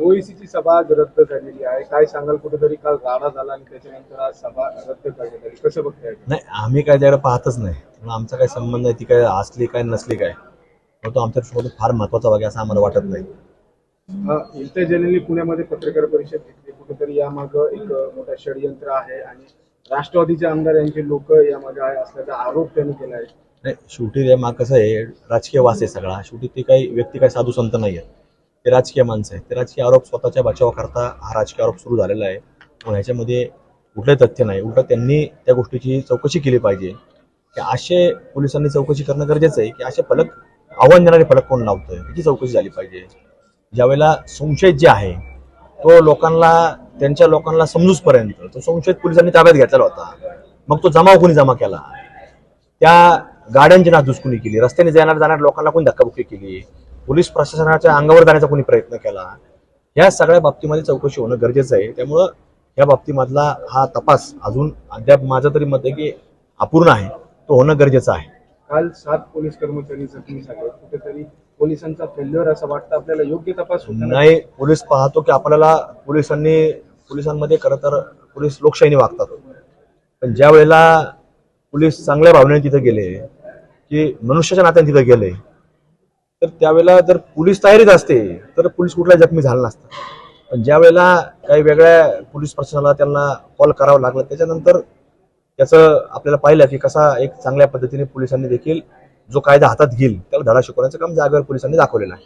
ओईसीची सभा आज रद्द झालेली आहे. काय सांगाल? कुठेतरी काल राडा झाला आणि त्याच्यानंतर आज सभा रद्द करण्यात आली. कसं बघताय नाही आम्ही काय त्याकडे पाहतच नाही. त्यामुळे आमचा काय संबंध आहे ती काय असली काय नसली काय? मग तो आमच्या फार महत्त्वाचा वागे असं आम्हाला वाटत नाही. इंटरजनली पुण्यामध्ये पत्रकार परिषद घेतली. कुठेतरी यामागं एक मोठा षडयंत्र आहे आणि राष्ट्रवादीचे आमदार यांचे लोक यामागे आहे असल्याचा आरोप त्यांनी केला आहे. नाही शेवटी मग कसं आहे राजकीय वास आहे सगळा. शेवटी ते काही व्यक्ती काही साधू संत नाही आहेत ते राजकीय माणसं आहेत. ते राजकीय आरोप स्वतःच्या बचावाकरता हा राजकीय आरोप सुरू झालेला आहे. पण ह्याच्यामध्ये कुठलंही तथ्य नाही. उलट त्यांनी त्या गोष्टीची चौकशी केली पाहिजे. की असे पोलिसांनी चौकशी करणं गरजेचं आहे की असे फलक आव्हान देणारे फलक कोण लावतोय याची चौकशी झाली पाहिजे. ज्यावेळेला संशयित जे आहे तो लोकांना त्यांच्या लोकांना समजूसपर्यंत तो संशयित पोलिसांनी ताब्यात घेतलेला होता. मग तो जमाव कोणी जमा केला? त्या गाड्यांची नासधूसकुनी केली. रस्त्याने जाणार जाणाऱ्या लोकांना कोणी धक्काबुक्की केली? पोलीस प्रशासनाच्या अंगावर जाण्याचा कोणी प्रयत्न केला या सगळ्या बाबतीमध्ये चौकशी होणं गरजेचं आहे. त्यामुळं या बाबतीमधला हा तपास अजून अद्याप माझं तरी मत आहे की अपूर्ण आहे. तो होणं गरजेचं आहे. काल सात पोलीस कर्मचारी जखमी झाले. कुठेतरी पोलिसांचा फेल्युअर असं वाटतं. आपल्याला योग्य तपास नाही पोलीस पाहतो की आपल्याला पोलिसांनी पोलिसांमध्ये खरं तर पोलीस लोकशाहीने वागतात. पण ज्या वेळेला पोलीस चांगल्या भावनेने तिथे गेले की मनुष्याच्या नात्याने तिथे गेले तर त्यावेळेला जर पोलीस तयारीत असते तर पोलीस कुठला जखमी झाला नसता. पण ज्या वेळेला काही वेगळ्या पोलीस प्रशासनाला त्यांना कॉल करावा लागला त्याच्यानंतर त्याचं आपल्याला पाहिलं की कसा एक चांगल्या पद्धतीने पोलिसांनी देखील जो कायदा हातात घेईल त्याला धडा शिकवण्याचं काम जागेवर पोलिसांनी दाखवलेलं आहे.